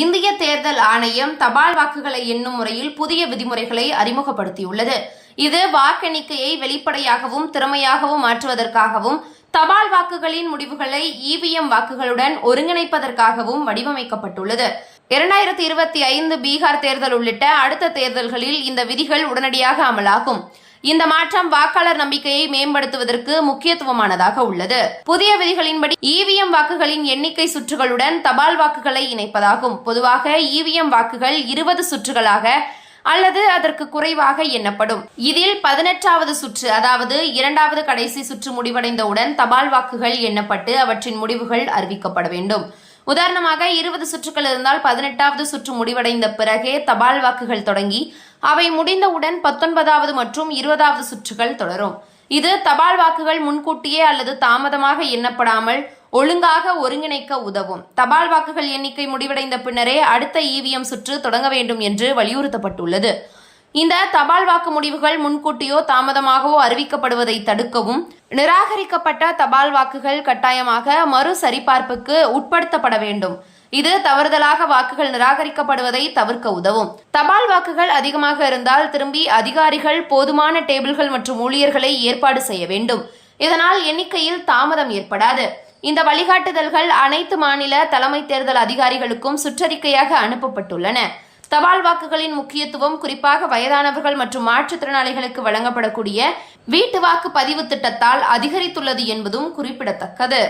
இந்திய தேர்தல் ஆணையம் தபால் வாக்குகளை எண்ணும் முறையில் புதிய விதிமுறைகளை அறிமுகப்படுத்தியுள்ளது. இது வாக்கெண்ணிக்கையை வெளிப்படையாகவும் திறமையாகவும் மாற்றுவதற்காகவும் தபால் வாக்குகளின் முடிவுகளை இவிஎம் வாக்குகளுடன் ஒருங்கிணைப்பதற்காகவும் வடிவமைக்கப்பட்டுள்ளது. இரண்டாயிரத்தி இருபத்தி ஐந்து பீகார் தேர்தல் உள்ளிட்ட அடுத்த தேர்தல்களில் இந்த விதிகள் உடனடியாக அமலாகும். இந்த மாற்றம் வாக்காளர் நம்பிக்கையை மேம்படுத்துவதற்கு முக்கியத்துவமானதாக உள்ளது. புதிய விதிகளின்படி இவிஎம் வாக்குகளின் எண்ணிக்கை சுற்றுகளுடன் தபால் வாக்குகளை இணைப்பதாகும். பொதுவாக இவிஎம் வாக்குகள் இருபது சுற்றுகளாக அல்லது அதற்கு குறைவாக எண்ணப்படும். இதில் பதினெட்டாவது சுற்று அதாவது இரண்டாவது கடைசி சுற்று முடிவடைந்தவுடன் தபால் வாக்குகள் எண்ணப்பட்டு அவற்றின் முடிவுகள் அறிவிக்கப்பட வேண்டும். உதாரணமாக இருபது சுற்றுகள் இருந்தால் பதினெட்டாவது சுற்று முடிவடைந்த பிறகே தபால் வாக்குகள் தொடங்கி அவை முடிந்தவுடன் பத்தொன்பதாவது மற்றும் இருபதாவது சுற்றுகள் தொடரும். இது தபால் வாக்குகள் முன்கூட்டியே அல்லது தாமதமாக எண்ணப்படாமல் ஒழுங்காக ஒருங்கிணைக்க உதவும். தபால் வாக்குகள் எண்ணிக்கை முடிவடைந்த பின்னரே அடுத்த இவிஎம் சுற்று தொடங்க வேண்டும் என்று வலியுறுத்தப்பட்டுள்ளது. இந்த தபால் வாக்கு முடிவுகள் முன்கூட்டியோ தாமதமாகவோ அறிவிக்கப்படுவதை தடுக்கவும் நிராகரிக்கப்பட்ட தபால் வாக்குகள் கட்டாயமாக மறு சரிபார்ப்புக்கு உட்படுத்தப்பட வேண்டும். இது தவறுதலாக வாக்குகள் நிராகரிக்கப்படுவதை தவிர்க்க உதவும். தபால் வாக்குகள் அதிகமாக இருந்தால் திரும்பி அதிகாரிகள் போதுமான டேபிள்கள் மற்றும் ஊழியர்களை ஏற்பாடு செய்ய வேண்டும். இதனால் எண்ணிக்கையில் தாமதம் ஏற்படாது. இந்த வழிகாட்டுதல்கள் அனைத்து மாநில தலைமை தேர்தல் அதிகாரிகளுக்கும் சுற்றறிக்கையாக அனுப்பப்பட்டுள்ளன. தபால் வாக்குகளின் முக்கியத்துவம் குறிப்பாக வயதானவர்கள் மற்றும் மாற்றுத்திறனாளிகளுக்கு வழங்கப்படக்கூடிய வீட்டு வாக்கு பதிவு திட்டத்தால் அதிகரித்துள்ளது என்பதும் குறிப்பிடத்தக்கது.